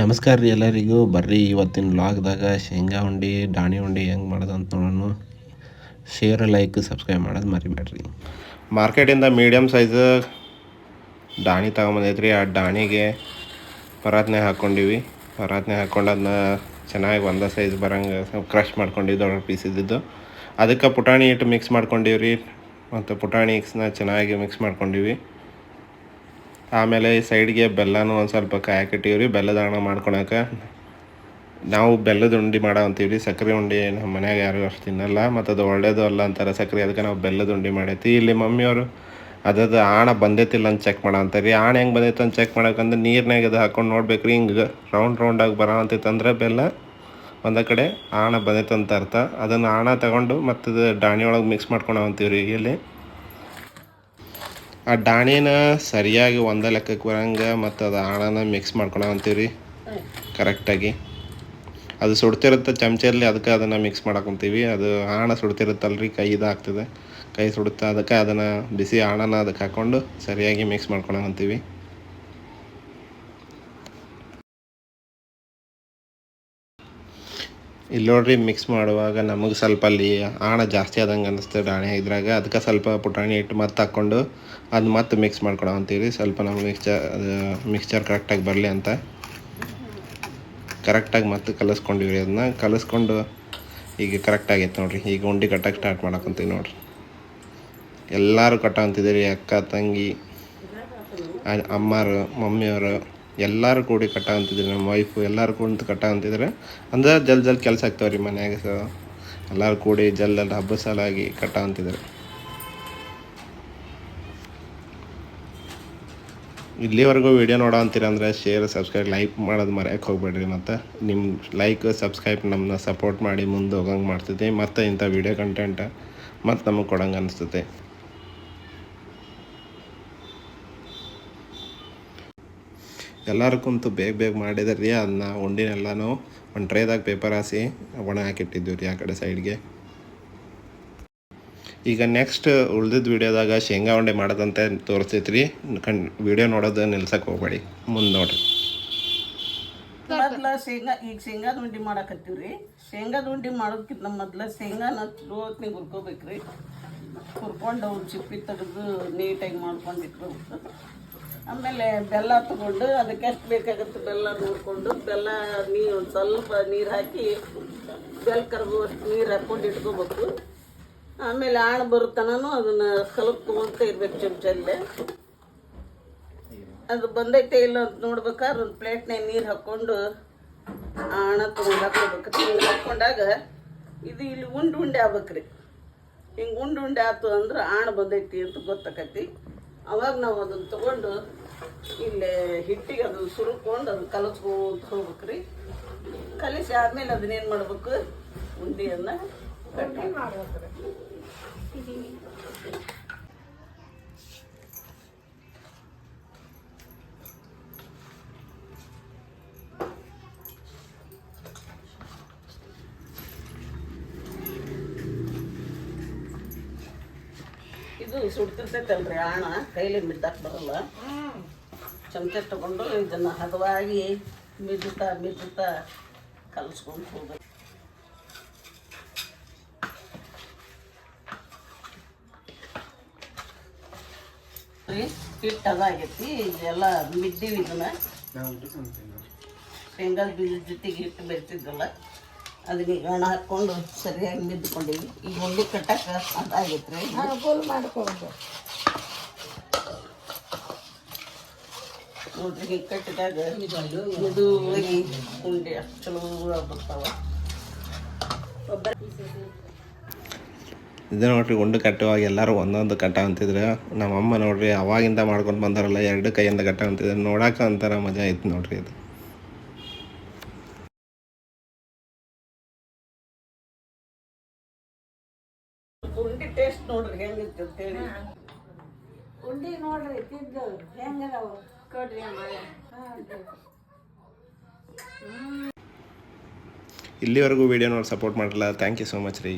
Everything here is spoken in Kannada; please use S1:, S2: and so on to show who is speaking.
S1: ನಮಸ್ಕಾರ ರೀ ಎಲ್ಲರಿಗೂ. ಬರ್ರಿ ಇವತ್ತಿನ ಲಾಗ್ದಾಗ ಶೇಂಗಾ ಉಂಡೆ ಡಾಣಿ ಉಂಡೆ ಹೆಂಗೆ ಮಾಡೋದು ಅಂತ ನೋಡೋಣ. ಶೇರ್ ಲೈಕ್ ಸಬ್ಸ್ಕ್ರೈಬ್ ಮಾಡೋದು ಮರಿಬೇಡ್ರಿ. ಮಾರ್ಕೆಟಿಂದ ಮೀಡಿಯಮ್ ಸೈಜ್ ಡಾಣಿ ತಗೊಂಬಂದೈತ್ರಿ. ಆ ಡಾಣಿಗೆ ಪರಾತ್ನೆ ಹಾಕ್ಕೊಂಡಿವಿ ಪರಾತ್ನೆ ಹಾಕ್ಕೊಂಡು ಅದನ್ನ ಚೆನ್ನಾಗಿ ಒಂದೇ ಸೈಜ್ ಬರಂಗೆ ಕ್ರಷ್ ಮಾಡ್ಕೊಂಡಿದ್ದು ದೊಡ್ಡ ಪೀಸ್ ಇದ್ದಿದ್ದು. ಅದಕ್ಕೆ ಪುಟಾಣಿ ಇಟ್ಟು ಮಿಕ್ಸ್ ಮಾಡ್ಕೊಂಡಿವ್ರಿ. ಮತ್ತು ಪುಟಾಣಿ ಚೆನ್ನಾಗಿ ಮಿಕ್ಸ್ ಮಾಡ್ಕೊಂಡಿವಿ. ಆಮೇಲೆ ಈ ಸೈಡ್ಗೆ ಬೆಲ್ಲನೂ ಒಂದು ಸ್ವಲ್ಪ ಕಾಯಕ್ಕಿಟ್ಟಿವ್ರಿ ಬೆಲ್ಲದ ಹಣ ಮಾಡ್ಕೊಳಕ್ಕೆ ನಾವು ಬೆಲ್ಲದ ಉಂಡೆ ಮಾಡೋ ಅಂತೀವಿ ಸಕ್ಕರೆ ಉಂಡೆ ನಮ್ಮ ಮನ್ಯಾಗ ಯಾರು ಅಷ್ಟು ತಿನ್ನಲ್ಲ, ಮತ್ತು ಅದು ಒಳ್ಳೇದು ಅಲ್ಲ ಅಂತಾರೆ ಸಕ್ಕರೆ ಅದಕ್ಕೆ ನಾವು ಬೆಲ್ಲದ ಉಂಡೆ ಮಾಡೈತಿ. ಇಲ್ಲಿ ಮಮ್ಮಿಯವರು ಅದದು ಆಣ ಬಂದೈತಿಲ್ಲ ಅಂತ ಚೆಕ್ ಮಾಡೋ ಅಂತಾರೆ ಆಣ ಹೆಂಗೆ ಬಂದೈತೆ ಅಂತ ಚೆಕ್ ಮಾಡೋಕಂದ್ರೆ ನೀರ್ನಾಗ ಅದು ಹಾಕೊಂಡು ನೋಡ್ಬೇಕು ರೀ ಹಿಂಗೆ ರೌಂಡ್ ರೌಂಡಾಗಿ ಬರೋ ಅಂತೈತಂದ್ರೆ ಬೆಲ್ಲ ಒಂದು ಕಡೆ ಆಣ ಬಂದೈತೆ ಅಂತ ಅರ್ಥ. ಅದನ್ನು ಆಣ ತಗೊಂಡು ಮತ್ತದು ಡಾಣಿ ಒಳಗೆ ಮಿಕ್ಸ್ ಮಾಡ್ಕೊಂಡು ಅಂತೀವಿ ರೀ ಇಲ್ಲಿ. ಆ ಡಾಣಿನ ಸರಿಯಾಗಿ ಒಂದ ಲೆಕ್ಕಕ್ಕೆ ಬರಂಗೆ ಮತ್ತು ಅದು ಆಣನ ಮಿಕ್ಸ್ ಮಾಡ್ಕೊಳ ಅಂತೀವ್ರಿ? ಕರೆಕ್ಟಾಗಿ ಅದು ಸುಡ್ತಿರುತ್ತೆ ಚಮಚಲ್ಲಿ ಅದಕ್ಕೆ ಅದನ್ನು ಮಿಕ್ಸ್ ಮಾಡಕೊಂತೀವಿ ಅದು ಆಣ ಸುಡ್ತಿರುತ್ತಲ್ರಿ, ಕೈ ಇದಾಗ್ತದೆ ಕೈ ಸುಡುತ್ತೆ ಅದಕ್ಕೆ ಅದನ್ನು ಬಿಸಿ ಆಣನ ಅದಕ್ಕೆ ಹಾಕ್ಕೊಂಡು ಸರಿಯಾಗಿ ಮಿಕ್ಸ್ ಮಾಡ್ಕೊಳ ಅಂತೀವಿ. ಇಲ್ಲಿ ನೋಡ್ರಿ ಮಿಕ್ಸ್ ಮಾಡುವಾಗ ನಮಗೆ ಸ್ವಲ್ಪ ಅಲ್ಲಿ ಆಣ ಜಾಸ್ತಿ ಆದಂಗೆ ಅನ್ನಿಸ್ತದೆ ಡಾಣಿ ಇದ್ರಾಗ. ಅದಕ್ಕೆ ಸ್ವಲ್ಪ ಪುಟಾಣಿ ಇಟ್ಟು ಮತ್ತೆ ಹಾಕ್ಕೊಂಡು ಅದು ಮತ್ತೆ ಮಿಕ್ಸ್ ಮಾಡ್ಕೊಡೋ ಅಂತೀವಿ ಸ್ವಲ್ಪ ನಮ್ಗೆ ಮಿಕ್ಸ್ಚರ್ ಮಿಕ್ಸ್ಚರ್ ಕರೆಕ್ಟಾಗಿ ಬರಲಿ ಅಂತ. ಕರೆಕ್ಟಾಗಿ ಮತ್ತೆ ಕಲಿಸ್ಕೊಂಡಿವಿ ಅದನ್ನ ಕಲಿಸ್ಕೊಂಡು ಈಗ ಕರೆಕ್ಟ್ ಆಗೈತೆ ನೋಡ್ರಿ. ಈಗ ಉಂಡಿ ಕಟ್ಟಕ್ಕೆ ಸ್ಟಾರ್ಟ್ ಮಾಡಕ್ಕಂತೀವಿ ನೋಡ್ರಿ. ಎಲ್ಲರೂ ಕಟ್ಟೋ ಅಂತಿದ್ದೀರಿ ಅಕ್ಕ, ತಂಗಿ ಅಮ್ಮಾರು, ಮಮ್ಮಿಯವರು. ಎಲ್ಲರೂ ಕೂಡಿ ಕಟ್ಟ ಅಂತಿದ್ರು ನಮ್ಮ ವೈಫು ಎಲ್ಲರೂ ಕುಂತು ಕಟ್ಟ ಅಂತಿದ್ರೆ ಅಂದ್ರೆ ಜಲ್ ಜಲ್ ಕೆಲಸ ಆಗ್ತಾವೆ ರೀ ಮನ್ಯಾಗ ಸೊ. ಎಲ್ಲರೂ ಕೂಡಿ ಜಲ್ ಜಲ್ ಹಬ್ಬ ಸಾಲಾಗಿ ಕಟ್ಟ ಅಂತಿದ್ರು ಇಲ್ಲಿವರೆಗೂ ವಿಡಿಯೋ ನೋಡೋ ಅಂತೀರ ಅಂದರೆ ಶೇರ್ ಸಬ್ಸ್ಕ್ರೈಬ್ ಲೈಕ್ ಮಾಡೋದು ಮರೆಯಕ್ಕೆ ಹೋಗ್ಬೇಡ್ರಿ ಮತ್ತು. ನಿಮ್ಮ ಲೈಕ್ ಸಬ್ಸ್ಕ್ರೈಬ್ ನಮ್ಮನ್ನ ಸಪೋರ್ಟ್ ಮಾಡಿ ಮುಂದೆ ಹೋಗಂಗೆ ಮಾಡ್ತೈತಿ. ಮತ್ತು ಇಂಥ ವಿಡಿಯೋ ಕಂಟೆಂಟ್ ಮತ್ತು ನಮಗೆ ಕೊಡಂಗೆ ಅನಿಸ್ತೈತೆ. ಎಲ್ಲರೂ ಕುಂತು ಬೇಗ ಬೇಗ ಮಾಡಿದ್ರಿ ಅದನ್ನ ಉಂಡಿನೆಲ್ಲನೂ ಒಂದು ಟ್ರೇದಾಗ ಪೇಪರ್ ಹಾಸಿ ಒಣ ಹಾಕಿಟ್ಟಿದ್ದೀವಿ ರೀ ಆ ಕಡೆ ಸೈಡ್ಗೆ ಈಗ ನೆಕ್ಸ್ಟ್ ಉಳ್ದಿದ್ದ ವಿಡಿಯೋದಾಗ ಶೇಂಗಾ ಉಂಡೆ ಮಾಡೋದಂತೆ ತೋರಿಸ್ತೈತೆ ರೀ ಕಣ್ ವಿಡಿಯೋ ನೋಡೋದು ನಿಲ್ಸಕ್ಕೆ ಹೋಗ್ಬೇಡಿ. ಮುಂದೆ ನೋಡ್ರಿ.
S2: ಮೊದ್ಲ ಶೇಂಗಾ, ಈಗ ಶೇಂಗಾದ ಉಂಡಿ ರೀ ಶೇಂಗಾದ ಉಂಡಿ ಮಾಡೋದಕ್ಕಿಂತ ಮೊದ್ಲ ಶೇಂಗಾನ ಚಲೋ ಹೊತ್ನಾಗ ಹುರ್ಕೋಬೇಕ್ರಿ. ಹುರ್ಕೊಂಡು ಅವ್ರು ಚಿಪ್ಪಿ ತೆಗೆದು ನೀಟಾಗಿ ಮಾಡ್ಕೊಂಡು ಆಮೇಲೆ ಬೆಲ್ಲ ತಗೊಂಡು ಅದಕ್ಕೆ ಎಷ್ಟು ಬೇಕಾಗುತ್ತೆ ಬೆಲ್ಲ ನೋಡಿಕೊಂಡು ಬೆಲ್ಲ ನೀರು ಒಂದು ಸ್ವಲ್ಪ ನೀರು ಹಾಕಿ ಬೆಲ್ಲ ಕರಗುವಷ್ಟು ನೀರು ಹಾಕ್ಕೊಂಡು ಇಟ್ಕೋಬೇಕು. ಆಮೇಲೆ ಆಣ ಬರುತ್ತನೂ ಅದನ್ನ ಕಲಪ್ಕೊಂತ ಇರ್ಬೇಕು ಚಮಚಲ್ಲೇ. ಅದು ಬಂದೈತೆ ಇಲ್ಲ ಅಂತ ನೋಡ್ಬೇಕಾದ್ರೆ ಒಂದು ಪ್ಲೇಟ್ನಾಗ ನೀರು ಹಾಕ್ಕೊಂಡು ಆಣ ತೊಗೊಂಡು ಹಾಕ್ಕೋಬೇಕು. ನೀರು ಹಾಕ್ಕೊಂಡಾಗ ಇದು ಇಲ್ಲಿ ಉಂಡು ಉಂಡೆ ಆಗ್ಬೇಕ್ರಿ. ಹಿಂಗೆ ಉಂಡು ಉಂಡೆ ಆಯ್ತು ಅಂದ್ರೆ ಆಣ ಬಂದೈತಿ ಅಂತ ಗೊತ್ತಾಕತಿ. ಅವಾಗ ನಾವು ಅದನ್ನು ತಗೊಂಡು ಇಲ್ಲೇ ಹಿಟ್ಟಿಗೆ ಅದು ಸುರುಕೊಂಡು ಅದು ಕಲಸ್ಕೊಂತ ಹೋಗ್ಬೇಕ್ರಿ. ಕಲಿಸಿ ಆದ್ಮೇಲೆ ಅದನ್ನೇನು ಮಾಡ್ಬೇಕು? ಉಂಡೆಯನ್ನು ಕಟ್ಟಿ ಇದು ಸುಡ್ತಿರ್ತೈತಲ್ರಿ ಆಣ. ಕೈಲಿ ಮಿದ್ದಕ್ಕೆ ಬರಲ್ಲ. ಚಮಚ ತಗೊಂಡು ಇದನ್ನು ಹದವಾಗಿ ಮಿದ್ದುತ್ತಾ ಮಿದ್ದುತ್ತಾ ಕಲಿಸ್ಕೊಂಡು ಹೋಗ್ಬೇಕು. ಹಿಟ್ಟು ಅದಾಗೈತಿ. ಇದೆಲ್ಲ ಮಿದ್ದೀವಿ ಇದನ್ನ. ಶೇಂಗಾದ ಬೀಜದ ಜೊತೆಗೆ ಹಿಟ್ಟು ಬೆರೆತಿದ್ದಲ್ಲ. ಅದನ್ನ ಗಣ ಹಾಕ್ಕೊಂಡು ಸರಿಯಾಗಿ ಮಿದ್ಕೊಂಡಿವಿ ಈಗ ಉಂಡೆ ಕಟ್ಟಕ್ಕೆ ಆಗೈತೆ ರೀ.
S3: ಗೋಲ್ ಮಾಡ್ಕೊಂಡು.
S2: ನೋಡ್ರಿ ಹಿಂಗೆ ಕಟ್ಟಿದಾಗ ಇದು ಉಂಡೆ ಅಷ್ಟು ಚಲೋ ಬರ್ತಾವ
S1: ಇದು ನೋಡ್ರಿ ಉಂಡು ಕಟ್ಟುವಾಗ ಎಲ್ಲರೂ ಒಂದೊಂದು ಕಟ್ಟ ಅಂತಿದ್ರೆ. ನಮ್ಮ ಅಮ್ಮ ನೋಡ್ರಿ ಅವಾಗಿಂದ ಮಾಡ್ಕೊಂಡು ಬಂದಾರಲ್ಲ ಎರಡು ಕೈಯಿಂದ ಕಟ್ಟ ಅಂತಿದ್ರೆ. ನೋಡಕ್ಕೆ ಒಂಥರ ಮಜಾ ಐತೆ ನೋಡ್ರಿ ಇದು
S2: ಉಂಡೆ ಟೇಸ್ಟ್ ನೋಡ್ರಿ ಹೆಂಗಿತ್ತು ಅಂತೇಳಿ
S3: ಉಂಡಿ ನೋಡ್ರಿ ತಿಂದು ಹೆಂಗದಾವ? ಕೊಡ್ರಿ
S1: ಇಲ್ಲಿವರೆಗೂ ವಿಡಿಯೋ ನೋಡಿ ಸಪೋರ್ಟ್ ಮಾಡಲ್ಲ ಥ್ಯಾಂಕ್ ಯು ಸೋ ಮಚ್ ರೀ.